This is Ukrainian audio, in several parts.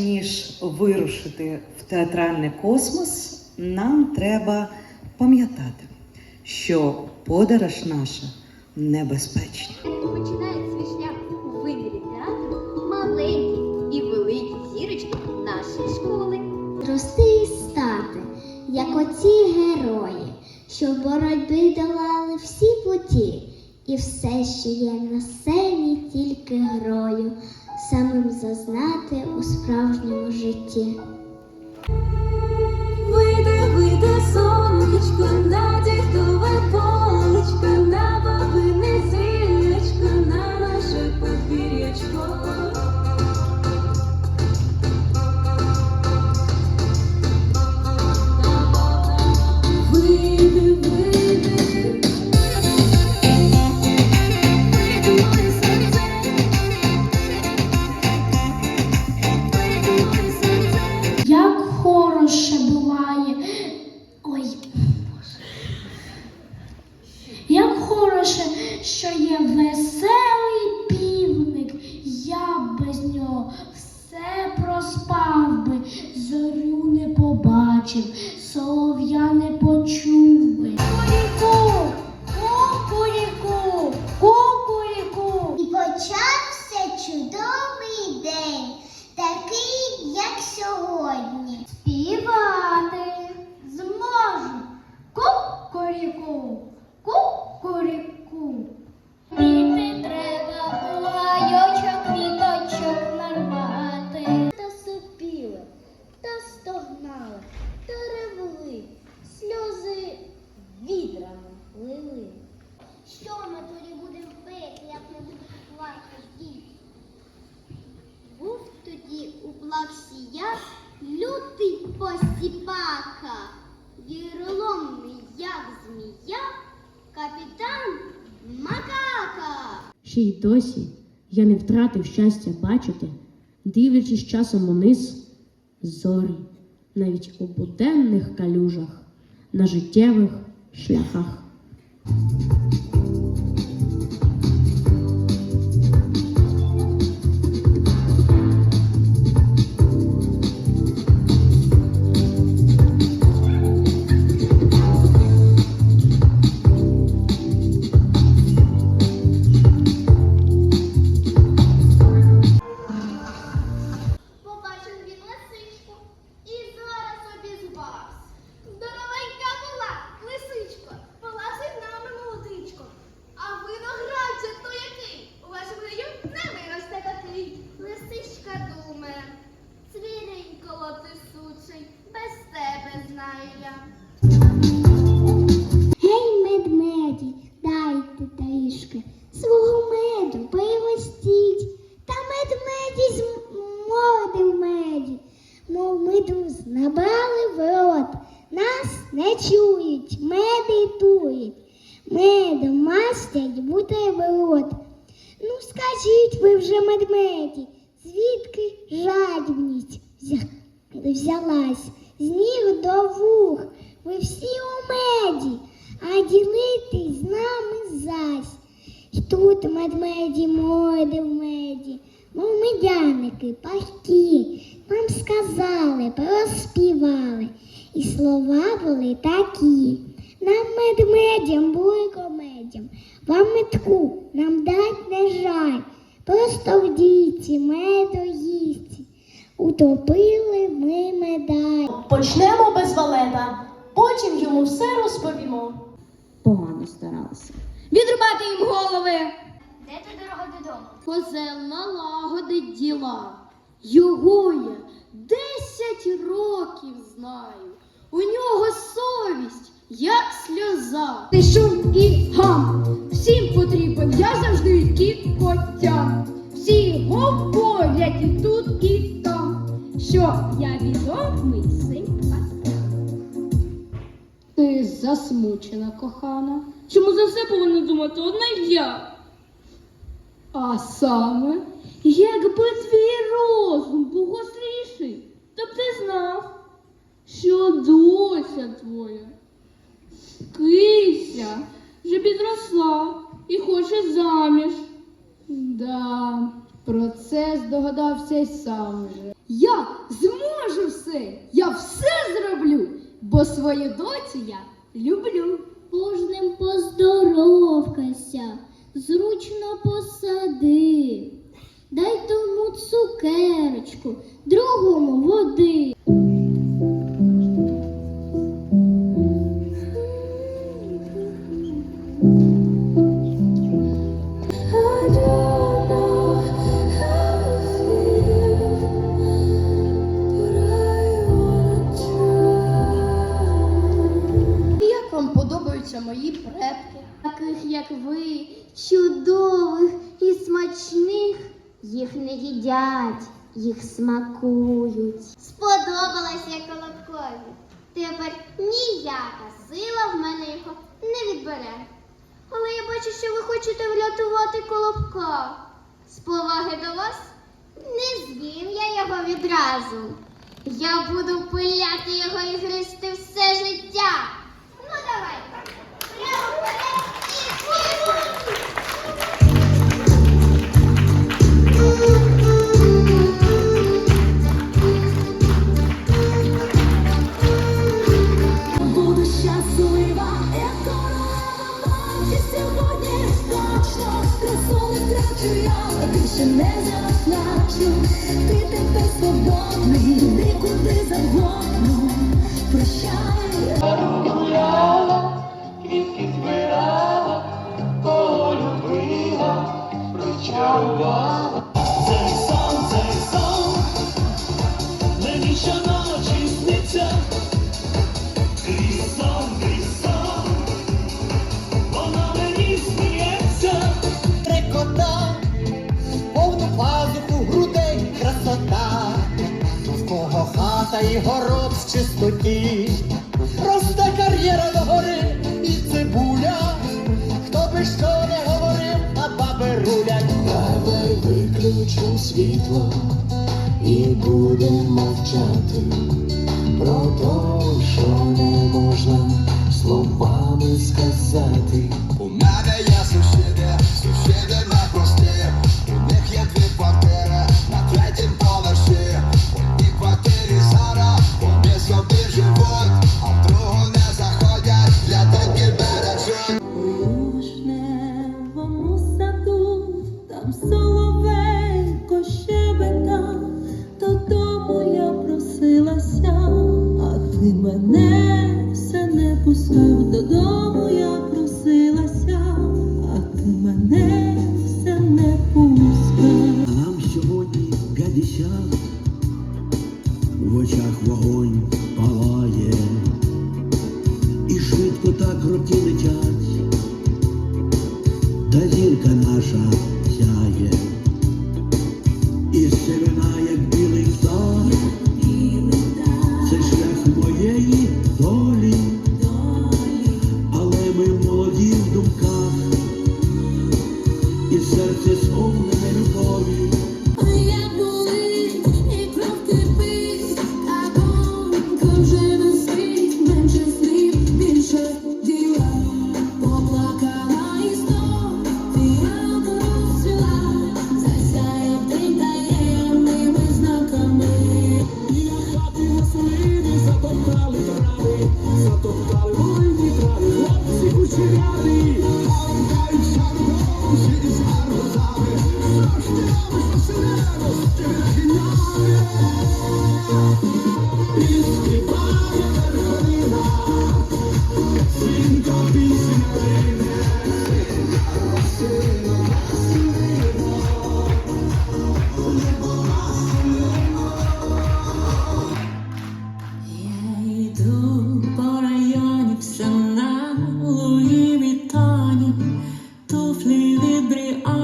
ніж вирушити в театральний космос, нам треба пам'ятати, що подорож наша небезпечна. Починає свій шлях у вимірі театру маленькі і великі зірочки нашої школи. Рости і стати, як оці герої, що в боротьбі долали всі путі, і все, що є на сцені, тільки грою, самим зазнати у справжньому житті. Вийде, вийде сонечко, плаксіях лютий посіпака, віроломний, як змія, капітан Макака. Ще й досі я не втратив щастя бачити, дивлячись часом униз зорі, навіть у буденних калюжах, на життєвих шляхах. Знаю ділитись з нами зась. Тут медмеді моди в меді, мов медяники, пахкі, нам сказали, проспівали, і слова були такі. Нам медмедям були комедям, вам метку нам дать не жаль. Просто в дійці, меду їсті. Утопили ми медаль. Почнемо без валета, потім йому все розповімо. Погано старалася. Відрубати їм голови. Де ти дорога додому? Козел налагодить діла. Його я десять років знаю. У нього совість, як сльоза. Ти шум і гам. Всім потрібен, я завжди кіт котям. Всі говорять і тут, і там, що я відомий Ти засмучена, кохана. Чому за все повинна думати одна я? А саме, якби твій розум був гостріший, то б ти знав, що дося твоя, кися, вже підросла і хоче заміж. Да, про це здогадався й сам же. Я зможу все, я все зроблю, бо свою доцю я люблю. Кожним поздоровкайся, зручно посади. Їх не їдять, їх смакують. Сподобалась я колобкові. Тепер ніяка сила в мене його не відбере. Але я бачу, що ви хочете врятувати колобка. З поваги до вас не з'їм я його відразу. Я буду пиляти його і гризти все життя. Ну давайте. Мені щоночі сниться, крізь сон, вона мені сміється. Трикота, повну пазуху грудей красота, в кого хата і город в чистоті, росте кар'єра догори і цибуля, хто би що не говорив, а баби рулять. Давай виключимо світло і будемо мовчати мене все не пускав, додому я просилася, а ти мене все не пускав. Нам сьогодні 50, в очах вогонь Give it up, give it up. Тофлі вибрі, а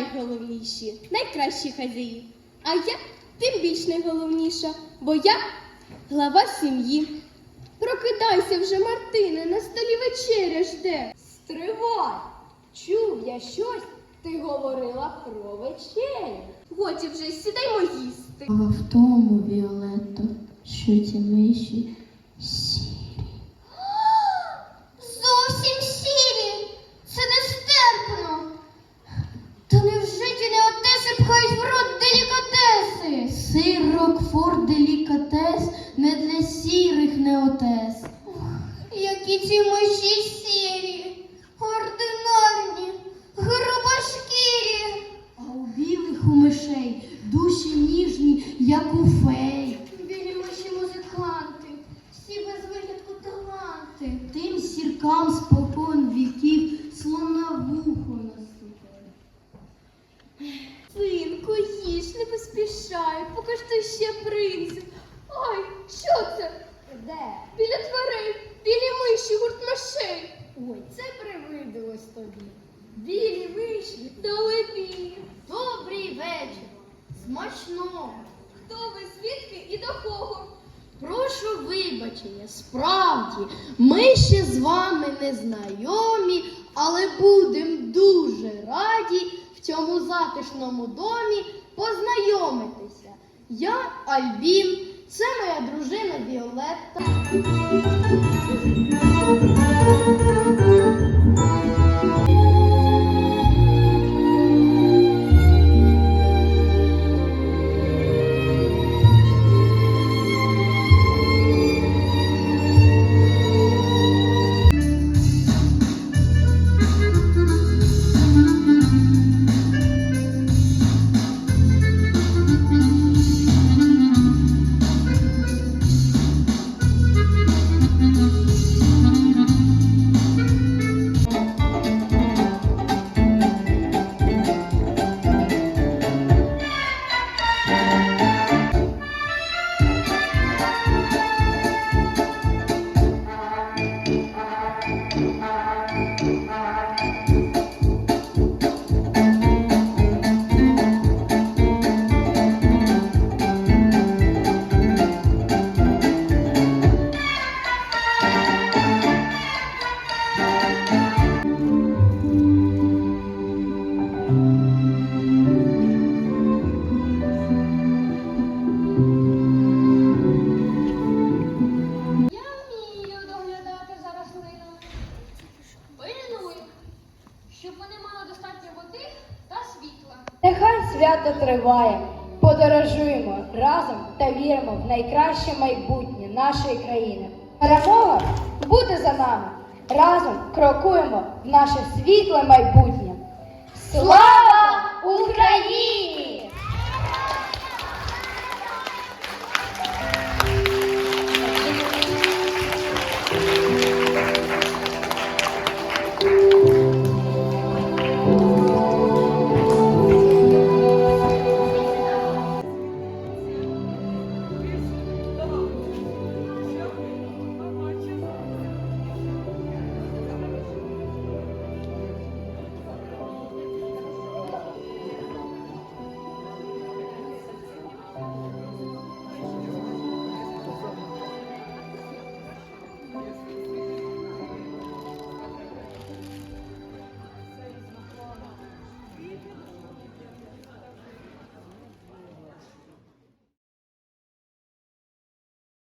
найголовніші, найкращі хазяї. А я тим більш найголовніша, бо я глава сім'ї. Прокидайся вже, Мартине, на столі вечеря жде. Стривай! Чув я щось, ти говорила про вечерю. Годі вже сідаймо їсти. А в тому, Віолетто, що ці миші цьому затишному домі познайомитися. Я Альбін, це моя дружина Віолетта. діємо разом та віримо в найкраще майбутнє нашої країни. Перемога буде за нами. Разом крокуємо в наше світле майбутнє. Слава Україні!